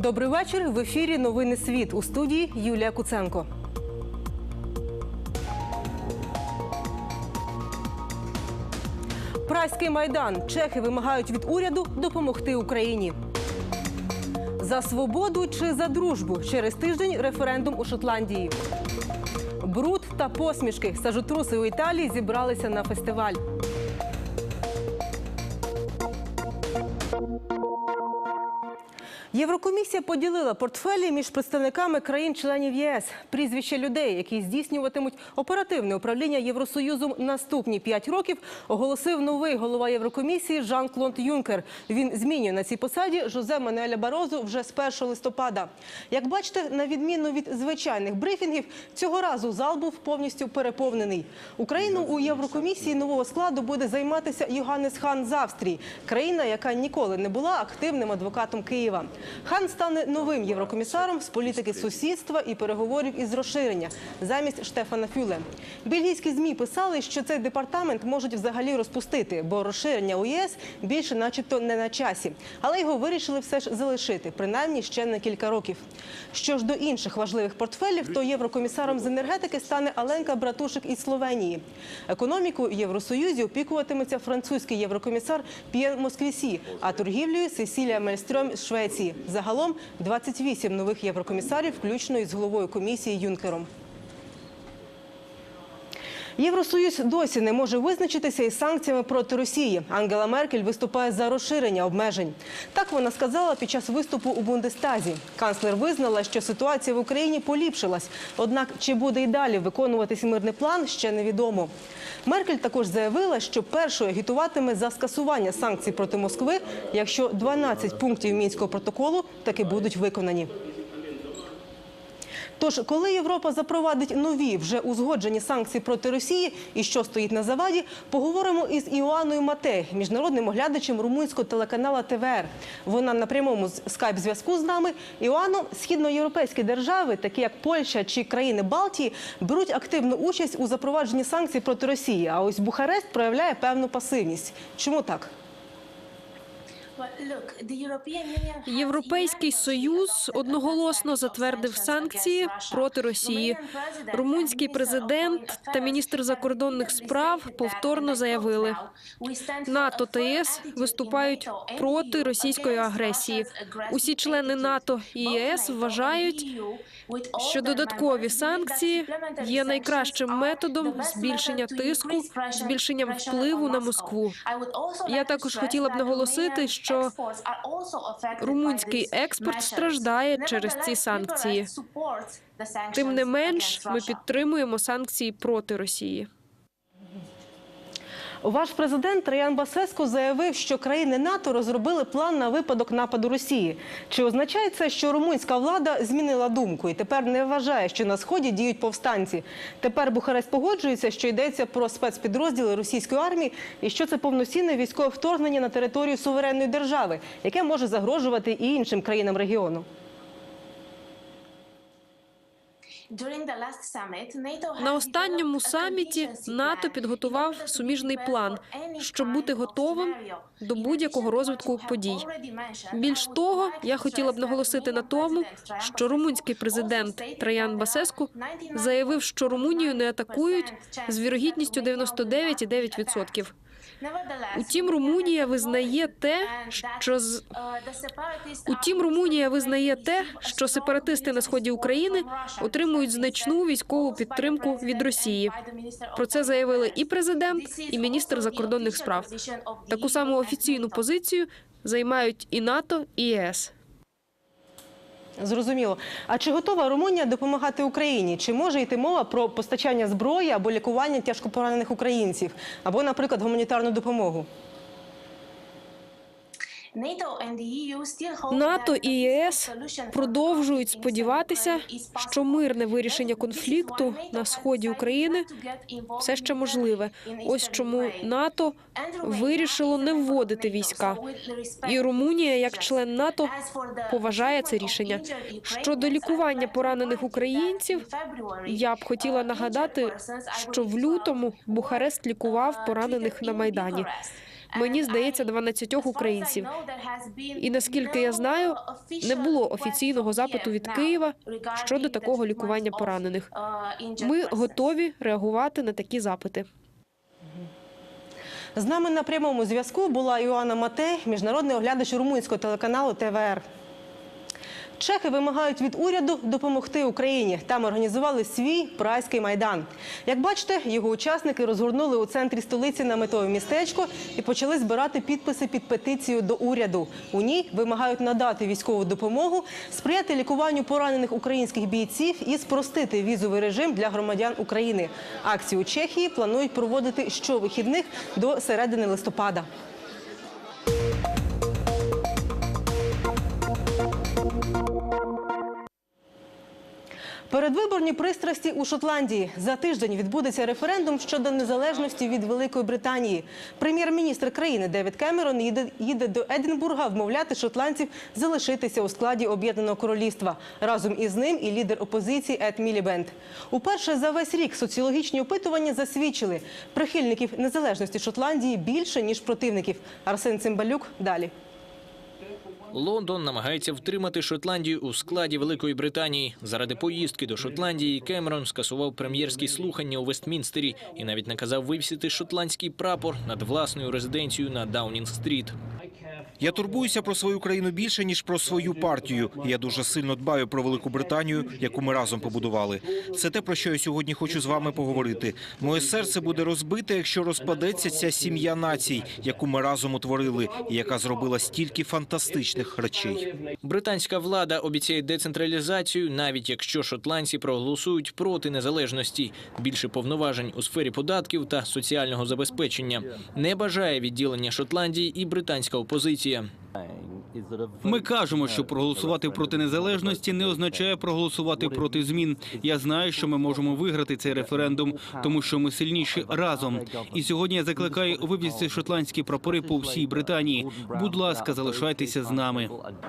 Добрий вечір. В ефірі Новини Світ у студії Юлія Куценко. Празький майдан. Чехи вимагають від уряду допомогти Україні. За свободу чи за дружбу через тиждень референдум у Шотландії. Бруд та посмішки. Сажотруси у Італії зібралися на фестиваль. Єврокомісія поділила портфелі між представниками країн-членів ЄС. Прізвища людей, які здійснюватимуть оперативне управління Євросоюзом наступні п'ять років, оголосив новий голова Єврокомісії Жан-Клод Юнкер. Він змінює на цій посаді Жозе Мануеля Барозу вже з 1 листопада. Як бачите, на відміну від звичайних брифінгів, цього разу зал був повністю переповнений. Україну у Єврокомісії нового складу буде займатися Йоганнес Хан з Австрії, країна, яка ніколи не була активним адвокатом Києва. Хан стане новим єврокомісаром з політики сусідства і переговорів із розширення замість Штефана Фюле. Бельгійські змі писали, що цей департамент можуть взагалі розпустити, бо розширення у ЄС більше, начебто, не на часі. Але його вирішили все ж залишити, принаймні ще на кілька років. Що ж до інших важливих портфелів, то єврокомісаром з енергетики стане Аленка Братушик із Словенії. Економіку Євросоюзі опікуватиметься французький єврокомісар П'єр Москвісі, а торгівлею Сесілія Мельстрьом з Швеції. Загалом 28 нових єврокомісарів, включно із головою комісії Юнкером. Євросоюз досі не може визначитися із санкціями проти Росії. Ангела Меркель виступає за розширення обмежень. Так вона сказала під час виступу у Бундестазі. Канцлер визнала, що ситуація в Україні поліпшилась. Однак, чи буде й далі виконуватись мирний план, ще невідомо. Меркель також заявила, що першою агітуватиме за скасування санкцій проти Москви, якщо 12 пунктів мінського протоколу таки будуть виконані. Тож, коли Європа запровадить нові вже узгоджені санкції проти Росії і що стоїть на заваді, поговоримо із Іоанною Матей, міжнародним оглядачем румунського телеканала ТВР. Вона на прямому з- скайп-зв'язку з нами. Іоанно, східноєвропейські держави, такі як Польща чи країни Балтії, беруть активну участь у запровадженні санкцій проти Росії. А ось Бухарест проявляє певну пасивність. Чому так? Європейський союз одноголосно затвердив санкції проти Росії. Румунський президент та міністр закордонних справ повторно заявили, НАТО та ЄС виступають проти російської агресії. Усі члени НАТО і ЄС вважають, що додаткові санкції є найкращим методом збільшення тиску, збільшенням впливу на Москву. Я також хотіла б наголосити, що румунський експорт страждає через ці санкції. Тим не менш, ми підтримуємо санкції проти Росії. Ваш президент Траян Басеско заявив, що країни НАТО розробили план на випадок нападу Росії. Чи означає це, що румунська влада змінила думку і тепер не вважає, що на сході діють повстанці? Тепер Бухарест погоджується, що йдеться про спецпідрозділи російської армії і що це повноцінне військове вторгнення на територію суверенної держави, яке може загрожувати і іншим країнам регіону. На останньому саміті НАТО підготував суміжний план, щоб бути готовим до будь-якого розвитку подій. Більш того, я хотіла б наголосити на тому, що румунський президент Траян Басеску заявив, що Румунію не атакують з вірогідністю 99,9%. Утім, Румунія визнає те, що з Утім, Румунія визнає те, що сепаратисти на сході України отримують значну військову підтримку від Росії. Про це заявили і президент, і міністр закордонних справ. Таку саму офіційну позицію займають і НАТО, і ЄС. Зрозуміло. А чи готова Румунія допомагати Україні? Чи може йти мова про постачання зброї або лікування тяжкопоранених українців, або, наприклад, гуманітарну допомогу? НАТО і ЄС продовжують сподіватися, що мирне вирішення конфлікту на сході України все ще можливе. Ось чому НАТО вирішило не вводити війська. І Румунія, як член НАТО, поважає це рішення. Щодо лікування поранених українців, я б хотіла нагадати, що в лютому Бухарест лікував поранених на майдані. Мені здається, 12 українців. І наскільки я знаю, не було офіційного запиту від Києва щодо такого лікування поранених. Ми готові реагувати на такі запити. З нами на прямому зв'язку була Іоанна Матей, міжнародний оглядач румунського телеканалу ТВР. Чехи вимагають від уряду допомогти Україні. Там організували свій прайський майдан. Як бачите, його учасники розгорнули у центрі столиці наметове містечко і почали збирати підписи під петицію до уряду. У ній вимагають надати військову допомогу, сприяти лікуванню поранених українських бійців і спростити візовий режим для громадян України. Акцію Чехії планують проводити щовихідних до середини листопада. Передвиборні пристрасті у Шотландії за тиждень відбудеться референдум щодо незалежності від Великої Британії. Прем'єр-міністр країни Девід Кемерон їде, їде до Единбурга вмовляти шотландців залишитися у складі об'єднаного королівства. Разом із ним і лідер опозиції Ед Мілібенд. Уперше за весь рік соціологічні опитування засвідчили прихильників незалежності Шотландії більше ніж противників. Арсен Цимбалюк далі. Лондон намагається втримати Шотландію у складі Великої Британії. Заради поїздки до Шотландії Кемерон скасував прем'єрські слухання у Вестмінстері і навіть наказав вивісити шотландський прапор над власною резиденцією на Даунінг-стріт. Я турбуюся про свою країну більше ніж про свою партію. Я дуже сильно дбаю про Велику Британію, яку ми разом побудували. Це те, про що я сьогодні хочу з вами поговорити. Моє серце буде розбите, якщо розпадеться ця сім'я націй, яку ми разом утворили, і яка зробила стільки фантастичних речей. Британська влада обіцяє децентралізацію, навіть якщо шотландці проголосують проти незалежності. Більше повноважень у сфері податків та соціального забезпечення. Не бажає відділення Шотландії і британська опозиція. you. Ми кажемо, що проголосувати проти незалежності не означає проголосувати проти змін. Я знаю, що ми можемо виграти цей референдум, тому що ми сильніші разом. І сьогодні я закликаю вивізти шотландські прапори по всій Британії. Будь ласка, залишайтеся з нами.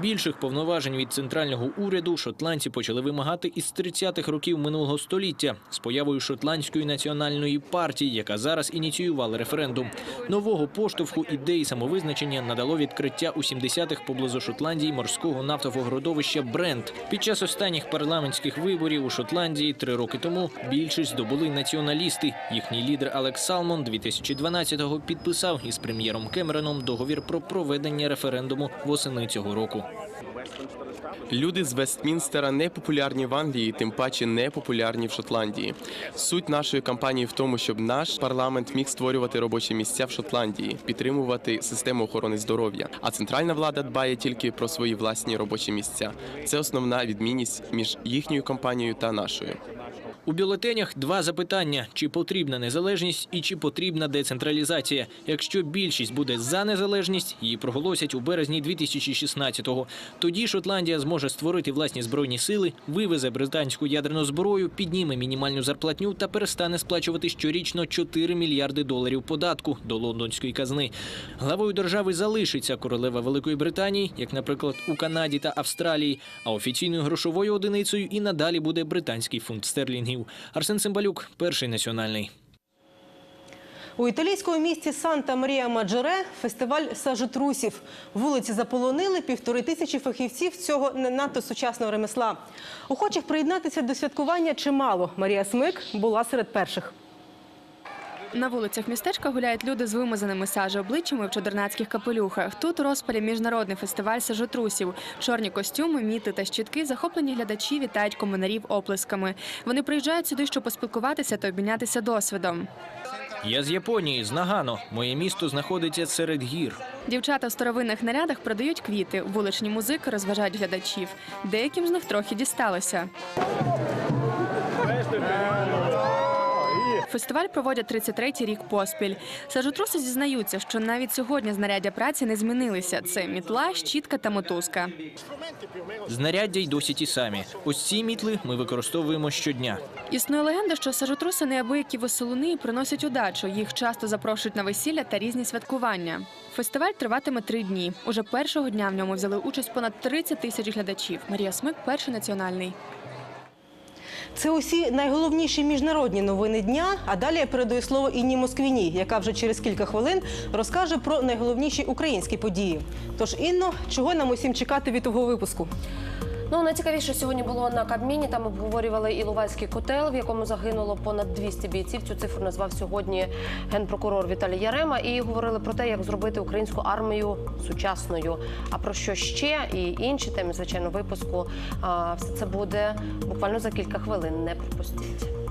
Більших повноважень від центрального уряду шотландці почали вимагати із 30-х років минулого століття з появою шотландської національної партії, яка зараз ініціювала референдум. Нового поштовху ідеї самовизначення надало відкриття у 70-х поблизу Шотландії морського нафтового родовища Брент. Під час останніх парламентських виборів у Шотландії три роки тому більшість здобули націоналісти. Їхній лідер Алекс Салмон 2012-го підписав із прем'єром Кемероном договір про проведення референдуму восени цього року. Люди з Вестмінстера не популярні в Англії, тим паче не популярні в Шотландії. Суть нашої кампанії в тому, щоб наш парламент міг створювати робочі місця в Шотландії, підтримувати систему охорони здоров'я. А центральна влада дбає тільки про свої власні робочі місця. Це основна відмінність між їхньою кампанією та нашою. У бюлетенях два запитання: чи потрібна незалежність і чи потрібна децентралізація. Якщо більшість буде за незалежність, її проголосять у березні 2016-го. Тоді Шотландія зможе створити власні збройні сили, вивезе британську ядерну зброю, підніме мінімальну зарплатню та перестане сплачувати щорічно 4 мільярди доларів податку до лондонської казни. Главою держави залишиться королева Великої Британії, як, наприклад, у Канаді та Австралії. А офіційною грошовою одиницею і надалі буде британський фунт стерлінгів. Арсен Цимбалюк, перший національний. У італійському місті Санта Марія Маджоре фестиваль сажотрусів. Вулиці заполонили півтори тисячі фахівців цього не надто сучасного ремесла. Охочих приєднатися до святкування чимало. Марія Смик була серед перших. На вулицях містечка гуляють люди з вимазаними сажі обличчями в чодернацьких капелюхах. Тут у розпалі міжнародний фестиваль сажотрусів. Чорні костюми, міти та щітки захоплені глядачі вітають комунарів оплесками. Вони приїжджають сюди, щоб поспілкуватися та обмінятися досвідом. Я з Японії, з Нагано. Моє місто знаходиться серед гір. Дівчата в старовинних нарядах продають квіти. Вуличні музики розважають глядачів. Деяким з них трохи дісталося. Фестиваль проводять 33-й рік поспіль. Сажотруси зізнаються, що навіть сьогодні знаряддя праці не змінилися. Це мітла, щітка та мотузка. Знаряддя й досі ті самі. Ось ці мітли ми використовуємо щодня. Існує легенда, що сажотруси неабиякі веселуни і приносять удачу. Їх часто запрошують на весілля та різні святкування. Фестиваль триватиме три дні. Уже першого дня в ньому взяли участь понад 30 тисяч глядачів. Марія Смик, перший національний. Це усі найголовніші міжнародні новини дня. А далі я передаю слово Інні Москвіні, яка вже через кілька хвилин розкаже про найголовніші українські події. Тож, Інно, чого нам усім чекати від того випуску? Ну найцікавіше сьогодні було на Кабміні. Там обговорювали Іловайський котел, в якому загинуло понад 200 бійців. Цю цифру назвав сьогодні генпрокурор Віталій Ярема. І говорили про те, як зробити українську армію сучасною. А про що ще і інші теми, звичайно, випуску. Все це буде буквально за кілька хвилин. Не пропустіть.